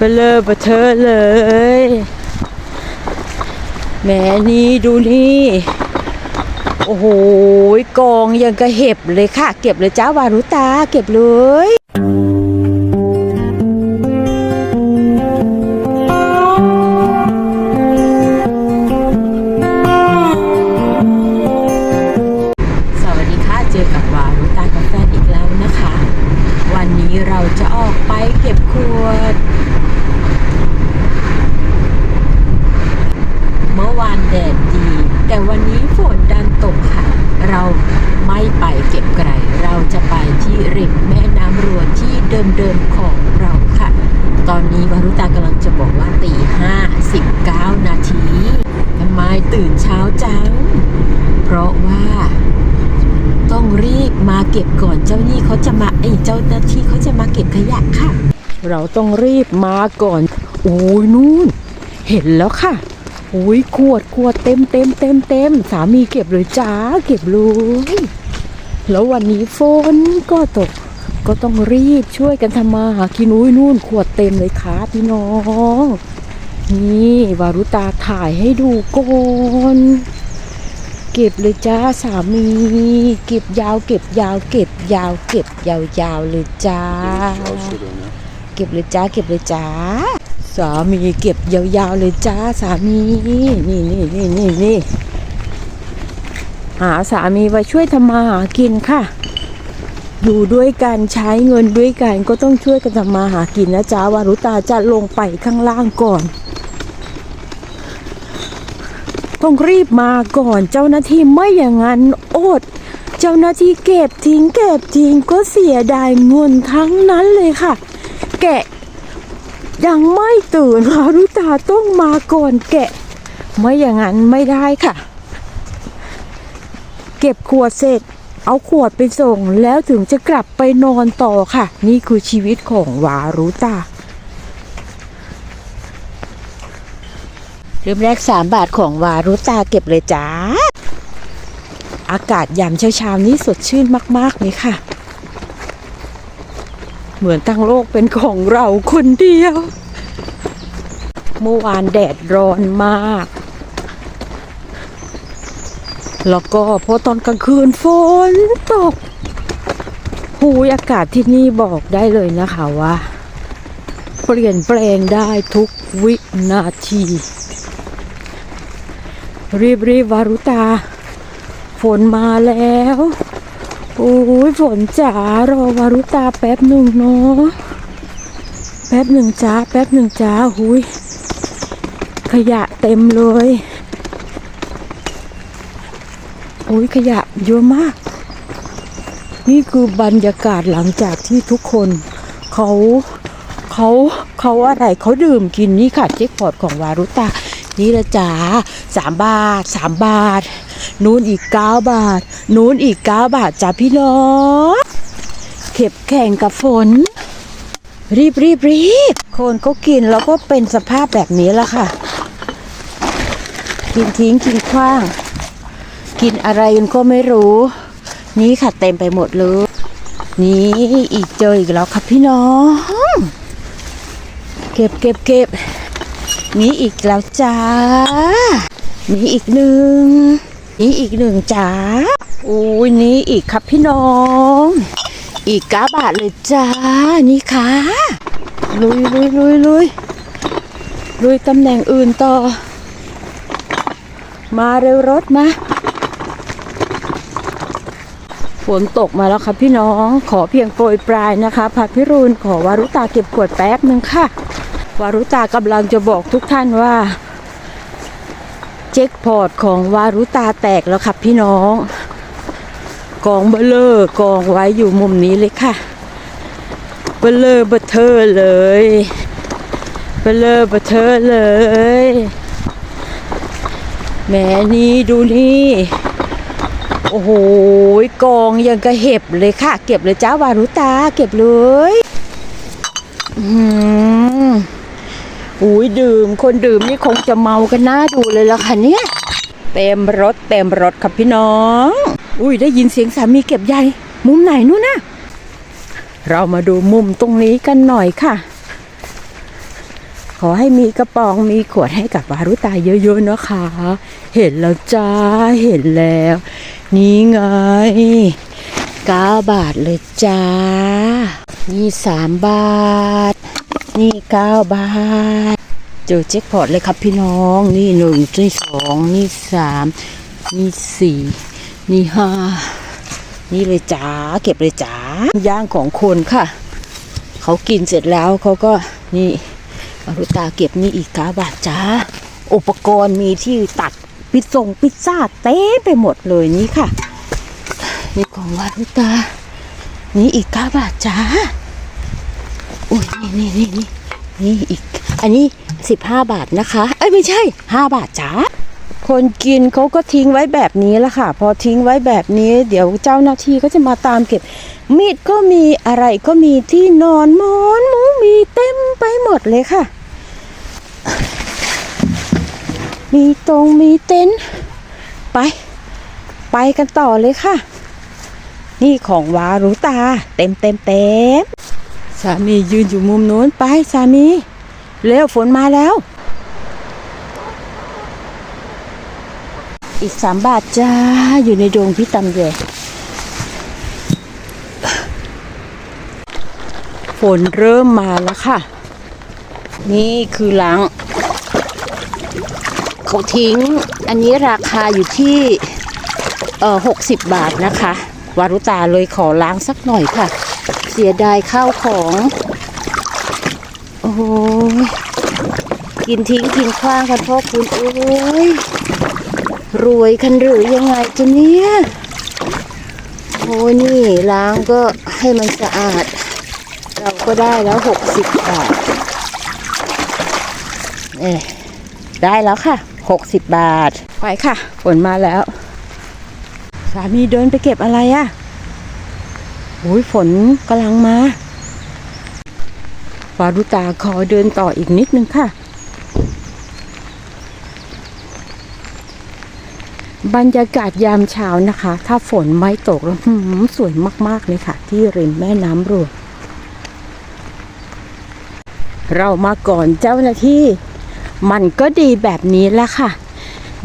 ไปเลยไปเธอเลยแหมนี่ดูนี่ โอ้โหกองยังกระเห็บเลยค่ะ เก็บเลยจ้าวารุตา เก็บเลยสวัสดีค่ะเจอกับวารุตากับแฟอีกแล้วนะคะวันนี้เราจะออกไปเก็บขวด เมื่อวานแดดดี แต่วันนี้ฝนดันตกค่ะ เราไม่ไปเก็บไกลเราจะไปที่ริมแม่น้ำรวนที่เดิมๆของเราค่ะ ตอนนี้วารุตากำลังจะบอกว่าตีห้าสิบเก้านาทีทำไมตื่นเช้าจัง เพราะว่าต้องรีบมาเก็บก่อนเจ้าหนี้เขาจะมาไอ้เจ้าหน้าที่เขาจะมาเก็บขยะค่ะ เราต้องรีบมาก่อน โอ้ยนู่น เห็นแล้วค่ะ โอ้ยขวดขวดเต็มเต็มเต็มเต็มสามีเก็บเลยจ้าเก็บเลยแล้ววันนี้ฝนก็ตก ก็ต้องรีบช่วยกันทำมาหากินอุ้ยนู่นขวดเต็มเลยค่ะพี่น้อง นี่วารุตาถ่ายให้ดูก่อนเก็บเลยจ้าสามี เก็บยาว เก็บยาว เก็บยาว เก็บยาวๆเลยจ้า เก็บเลยจ้า เก็บเลยจ้า สามีเก็บยาวๆเลยจ้าสามี นี่นี่นี่นี่นี่หาสามีไว้ช่วยทำมาหากินค่ะ อยู่ด้วยกันใช้เงินด้วยกันก็ต้องช่วยกันทำมาหากินนะจ้าวารุตาจะลงไปข้างล่างก่อนต้องรีบมาก่อนเจ้าหน้าที่ไม่อย่างนั้นอด เจ้าหน้าที่เก็บทิ้งเก็บทิ้งก็เสียดายเงินทั้งนั้นเลยค่ะ แกะ ยังไม่ตื่นค่ะรุตาต้องมาก่อนแกะ ไม่อย่างนั้นไม่ได้ค่ะ เก็บขวดเสร็จ เอาขวดไปส่งแล้วถึงจะกลับไปนอนต่อค่ะ นี่คือชีวิตของวารุตาเริ่มแรก 3 บาทของวารุตาเก็บเลยจ้า อากาศยามเช้าๆนี้สดชื่นมากๆเลยค่ะ เหมือนทั้งโลกเป็นของเราคนเดียว เมื่อวานแดดร้อนมาก แล้วก็พอตอนกลางคืนฝนตก หูอากาศที่นี่บอกได้เลยนะคะว่า เปลี่ยนแปลงได้ทุกวินาที รีบรีบวารุตา ฝนมาแล้ว โอ้ยฝนจ๋ารอวารุตาแป๊บหนึ่งเนาะแป๊บหนึ่งจ้าแป๊บหนึ่งจ้าหุยขยะเต็มเลยโอ้ยขยะเยอะมาก นี่คือบรรยากาศหลังจากที่ทุกคนเขาเขาเขาอะไรเขาดื่มกินนี่ค่ะเจ๊กพอตของวารุตานี่ละจ๋าสามบาทสามบาท นู้นอีกเก้าบาท นู้นอีกเก้าบาทจ้าพี่น้องเข็บแข่งกับฝน รีบรีบรีบคนเขากินแล้วก็เป็นสภาพแบบนี้ละค่ะ กินทิ้งกินขว้าง กินอะไรกันก็ไม่รู้ นี่ค่ะเต็มไปหมดเลยนี่อีกเจออีกแล้วครับพี่น้อง เก็บเก็บเก็บนี่อีกแล้วจ้านี่อีกหนึ่ง นี่อีกหนึ่งจ้าอุ้ยนี่อีกครับพี่น้อง อีกก้าบาทเลยจ้า นี่ค่ะลุยลุยลุยลุยลุยตำแหน่งอื่นต่อ มาเร็วรถมาฝนตกมาแล้วครับพี่น้องขอเพียงโปรยปลายนะคะผัดพิรุณขอวารุตาเก็บขวดแป๊บหนึ่งค่ะ วารุตากำลังจะบอกทุกท่านว่า เจ็คพอร์ตของวารุตาแตกแล้วครับพี่น้อง กองเบลเลอร์กองไว้อยู่มุมนี้เลยค่ะ เบลเลอร์เบเทอร์เลย เบลเลอร์เบเทอร์เลยแหมนี่ดูนี่ โอ้โหกองยังกระเห็บเลยค่ะ เก็บเลยจ้าวารุตาเก็บเลย อืม อุ้ยดื่ม คนดื่มนี่คงจะเมากันหน้าดูเลยละค่ะเนี่ย เต็มรถเต็มรถครับพี่น้อง อุ้ยได้ยินเสียงสามีเก็บใยมุมไหนนู่นนะเรามาดูมุมตรงนี้กันหน่อยค่ะ ขอให้มีกระป๋องมีขวดให้กับวารุตาเยอะๆนะคะ เห็นแล้วจ้าเห็นแล้ว นี่ไงก้าบาทเลยจ้านี่สามบาท นี่เก้าบาทเจอแจ็คพอตเลยครับพี่น้อง นี่หนึ่งนี่สองนี่สามนี่สี่นี่ห้านี่เลยจ้าเก็บเลยจ้าย่างของคนค่ะ เขากินเสร็จแล้วเขาก็นี่อรุตาเก็บนี่อีกเก้าบาทจ้า อุปกรณ์มีที่ตัดปิดส่งพิซซ่าเต็มไปหมดเลยนี่ค่ะ นี่ของวารุตา นี่อีกเก้าบาทจ้า อุ้ยนี่นี่นี่นี่นี่อีก อันนี้สิบห้าบาทนะคะ เอ้ยไม่ใช่ห้าบาทจ้าคนกินเขาก็ทิ้งไว้แบบนี้แหละค่ะ พอทิ้งไว้แบบนี้ เดี๋ยวเจ้าหน้าที่ก็จะมาตามเก็บ มีดก็มีอะไรก็มีที่นอนหมอนหมูมีเต็มไปหมดเลยค่ะ มีตรงมีเต็นท์ไป ไปกันต่อเลยค่ะ นี่ของวารุตา เต็มเต็มเต็ม สามียืนอยู่มุมนู้นไปสามีเร็วฝนมาแล้ว อีกสามบาทจ้า อยู่ในดวงพี่ตำแยฝนเริ่มมาแล้วค่ะ นี่คือหลัง เขาทิ้ง อันนี้ราคาอยู่ที่เออหกสิบบาทนะคะ วารุตาเลยขอล้างสักหน่อยค่ะ สียดายข้าวของ โอ้ยกินทิ้งกินขว้างกันพ่อคุณโอ้ยรวยกันหรือยังไงจะเนี่ย โอ้นี่ล้างก็ให้มันสะอาด เราก็ได้แล้วหกสิบบาทเอ๊ได้แล้วค่ะหกสิบบาท ไปค่ะ ฝนมาแล้ว สามีเดินไปเก็บอะไรอะ่ะ โอ้ยฝนกำลังมาฟารุตาขอเดินต่ออีกนิดนึงค่ะ บรรยากาศยามเช้านะคะ ถ้าฝนไม่ตกแล้วสวยมากๆเลยค่ะ ที่ริมแม่น้ำรวงเรามาก่อนเจ้าหน้าที่ มันก็ดีแบบนี้แหละค่ะ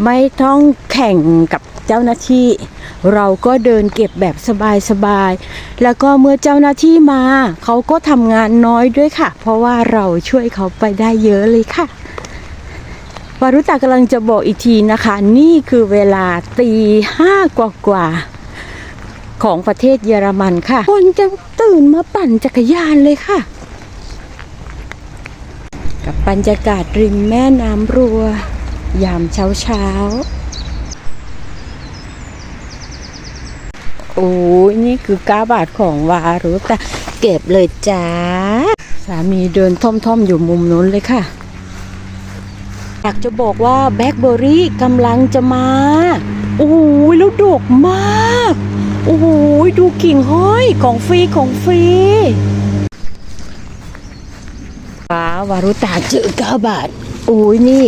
ไม่ต้องแข่งกับเจ้าหน้าที่ เราก็เดินเก็บแบบสบายๆ แล้วก็เมื่อเจ้าหน้าที่มา เขาก็ทำงานน้อยด้วยค่ะ เพราะว่าเราช่วยเขาไปได้เยอะเลยค่ะวารุตากำลังจะบอกอีกทีนะคะ นี่คือเวลาตีห้ากว่ากว่าของประเทศเยอรมันค่ะ คนจะตื่นมาปั่นจักรยานเลยค่ะ กับบรรยากาศริมแม่น้ำรัว ยามเช้าเช้า โอ้ยนี่คือก้าบาทของวารุตาเก็บเลยจ้า สามีเดินท่อมๆ อยู่มุมนู้นเลยค่ะ อยากจะบอกว่าแบล็คเบอร์รี่กำลังจะมา โอ้ยแล้วดกมาก โอ้ยดูกิ่งห้อยของฟรีของฟรีฟ้าวารุตาเจอก้าบาทโอ้ยนี่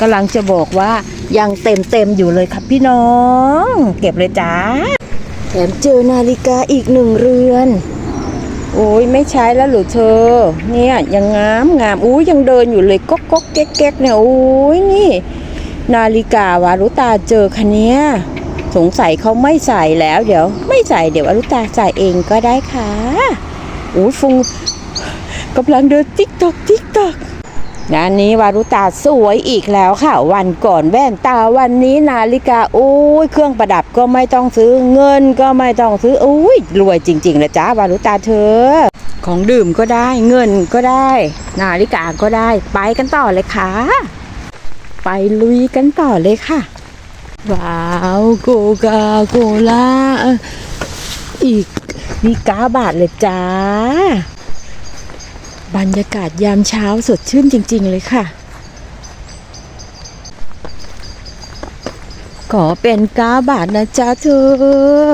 กำลังจะบอกว่ายังเต็มเต็มอยู่เลยครับพี่น้อง เก็บเลยจ้า แถมเจอนาฬิกาอีกหนึ่งเรือน โอ้ยไม่ใช้แล้วหรือเธอ เนี่ยยังงามงามอุ้ยยังเดินอยู่เลยก๊อกก๊อกแก๊กแก๊กเนี่ยโอ้ยนี่ นาฬิกาวารุตาเจอคันเนี้ยสงสัยเขาไม่ใส่แล้ว เดี๋ยว ไม่ใส่เดี๋ยววารุตาใส่เองก็ได้ค่ะโอ้ยฟุงกำลังเดินติ๊กตอกติ๊กตอก งานนี้วารุตาสวยอีกแล้วค่ะ วันก่อนแว่นตาวันนี้นาฬิกาโอ้ยเครื่องประดับก็ไม่ต้องซื้อเงินก็ไม่ต้องซื้อโอ้ยรวยจริงๆเลยจ้าวารุตาเธอ ของดื่มก็ได้เงินก็ได้ นาฬิกาก็ได้ ไปกันต่อเลยค่ะ ไปลุยกันต่อเลยค่ะ ว้าวโกกาโกลาอีกนี่ก้าบาทเลยจ้า บรรยากาศยามเช้าสดชื่นจริง ๆ เลยค่ะ ขอเป็นก้าบาทนะจ๊ะเธอ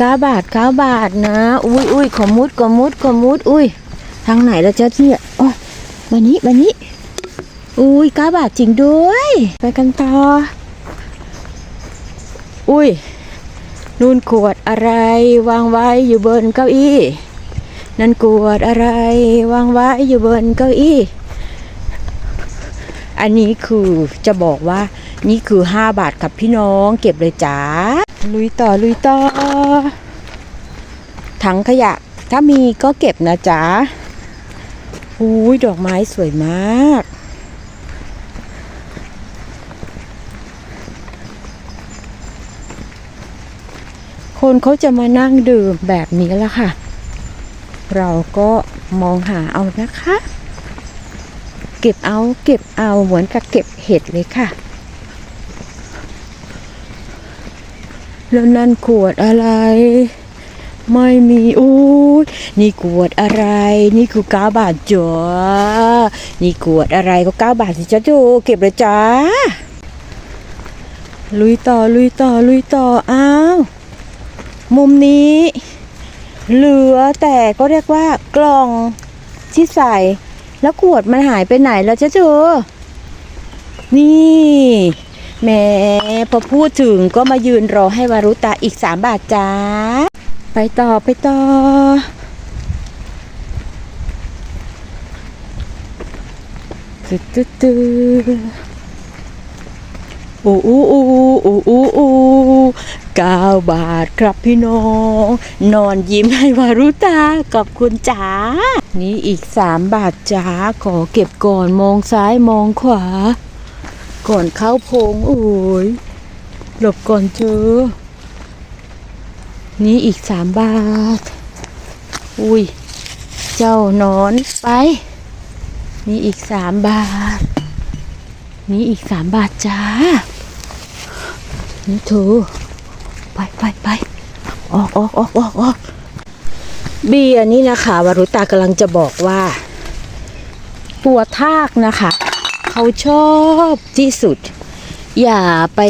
ก้าบาทก้าบาทนะ อุ้ยอุ้ยขอมุดขอมุดขอมุด อุ้ยทางไหนละจ๊ะเนี่ยอ๋อมานี้มานี้อุ้ยก้าบาทจริงด้วย ไปกันต่อ อุ้ย นู่นขวดอะไรวางไว้อยู่บนเก้าอี้ นั่นขวดอะไรวางไว้อยู่บนเก้าอี้ อันนี้คือจะบอกว่านี่คือ 5 บาทครับพี่น้องเก็บเลยจ้าลุยต่อลุยต่อ ถังขยะ ถ้ามีก็เก็บนะจ๊ะอุ้ยดอกไม้สวยมาก คนเขาจะมานั่งดื่มแบบนี้ละค่ะ เราก็มองหาเอานะคะ เก็บเอาเก็บเอาเหมือนกับเก็บเห็ดเลยค่ะ แล้วนั่นขวดอะไร ไม่มีอู้ยนี่ขวดอะไร นี่คือเก้าบาทจ้านี่ขวดอะไรก็เก้าบาทสิจ้าจูเก็บเลยจ้าลุยต่อลุยต่อลุยต่ออ้าวมุมนี้ เหลือแต่ก็เรียกว่ากล่องที่ใส่ แล้วขวดมันหายไปไหนแล้วจ้าจูนี่แหม่พอพูดถึงก็มายืนรอให้วารุตาอีกสามบาทจ้า ไปต่อไปต่อ ตึ๊ดตึ๊ดตึ๊ด อู้อู้อู้อู้อู้อู้เก้าบาทครับพี่น้อง นอนยิ้มให้วารุตากับคุณจ๋านี่อีกสามบาทจ้าขอเก็บก่อนมองซ้ายมองขวา ก่อนเข้าโพงโอ้ยหลบก่อนเธอนี่อีกสามบาท อุ้ย เจ้านอนไป นี่อีกสามบาท นี่อีกสามบาทจ้านี่เธอไปไปไปออกออกออกออกออกเบียร์นี่นะคะวรุตากำลังจะบอกว่าตัวทากนะคะ เขาชอบที่สุด อย่าไป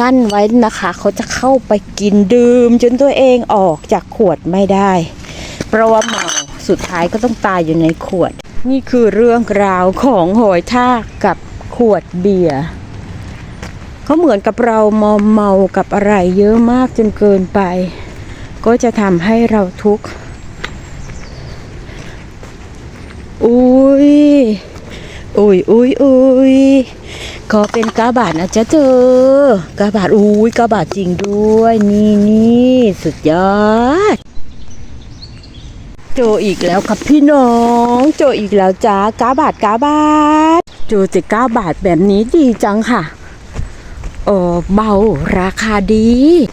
นั่นไว้นะคะ เขาจะเข้าไปกินดื่มจนตัวเองออกจากขวดไม่ได้ เพราะว่าเมาสุดท้ายก็ต้องตายอยู่ในขวด นี่คือเรื่องราวของหอยทากกับ วดเบียร์เขาเหมือนกับเรามอมเมากับอะไรเยอะมากจนเกินไป ก็จะทำให้เราทุกข์อุ้ยอุ้ยอุ้ยอุ้ยขอเป็นกาบาทนะจ๊ะเธอกาบาทอุ้ยกาบาทจริงด้วย นี่นี่สุดยอดโจอีกแล้วครับพี่น้องโจอีกแล้วจ้ากาบาทกาบาท จเจ็ดเก้าบาทแบบนี้ดีจังค่ะเออเบาราคาดี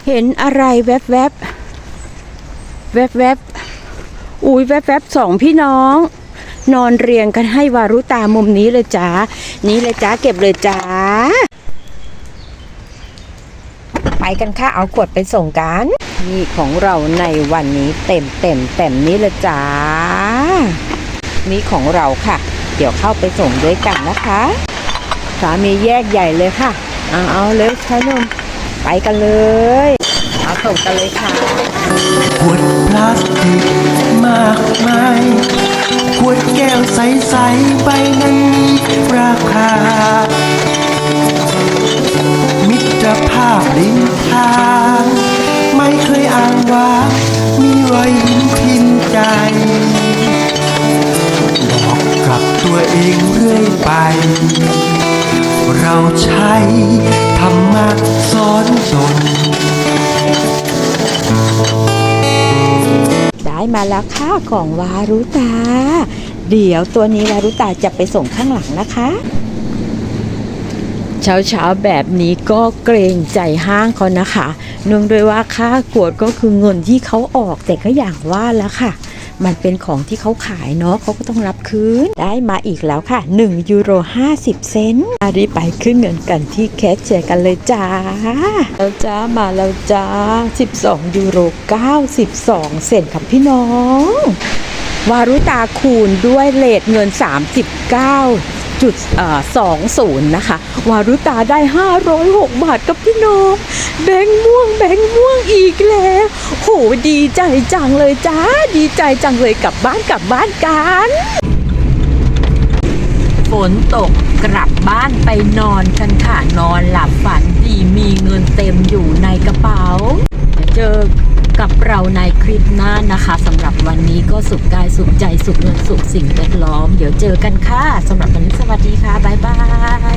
เห็นอะไรแวบแวบแวบแวบๆอุ้ยแวบแวบๆสองพี่น้อง นอนเรียงกันให้วารุตามุมนี้เลยจ้านี่เลยจ้าเก็บเลยจ้าไปกันค่ะเอาขวดไปส่งกันนี่ของเราในวันนี้เต็มเต็มเต็มนี้เลยจ้านี่ของเราค่ะ เดี๋ยวเข้าไปส่งด้วยกันนะคะ สามีแยกใหญ่เลยค่ะ เอาเอาเลยชายหนุ่มไปกันเลยเอาส่งกันเลยค่ะขวดพลาสติกมากมายขวดแก้วใสๆใบนั้นมีราคา มิตรภาพริมทางไม่เคยอ้างว้าง เราใช้ธรรมะสอนตนได้มาแล้วค่ะของวารุตา เดี๋ยวตัวนี้วารุตาจะไปส่งข้างหลังนะคะเช้าเช้าๆแบบนี้ก็เกรงใจห้างเขานะคะเนื่องด้วยว่าค่ากวดก็คือเงินที่เขาออกแต่ก็อย่างว่าแล้วค่ะ มันเป็นของที่เขาขายเนาะเขาก็ต้องรับคืน ได้มาอีกแล้วค่ะ 1 ยูโร 50 เซนต์อารีไปขึ้นเงินกันที่แคชเชียร์กันเลยจ้าแล้วจ้ามาแล้วจ้า 12 ยูโร 92 เซนต์ครับพี่น้อง วารุตาคูณด้วยเลทเงิน 39 จุดสองศูนย์นะคะ วารุตาได้ 506 บาทกับพี่น้องแบงค์ม่วงแบงค์ม่วงอีกแล้ว โหดีใจจังเลยจ้า ดีใจจังเลยกลับบ้านกลับบ้านกัน ฝนตกกลับบ้านไปนอนกันค่ะนอนหลับฝันดีมีเงินเต็มอยู่ในกระเป๋า เจอ กับเราในคลิปหน้านะคะสำหรับวันนี้ก็สุขกายสุขใจสุขเงินสุขสิ่งแวดล้อม เดี๋ยวเจอกันค่ะสำหรับวันนี้สวัสดีค่ะ บ๊ายบาย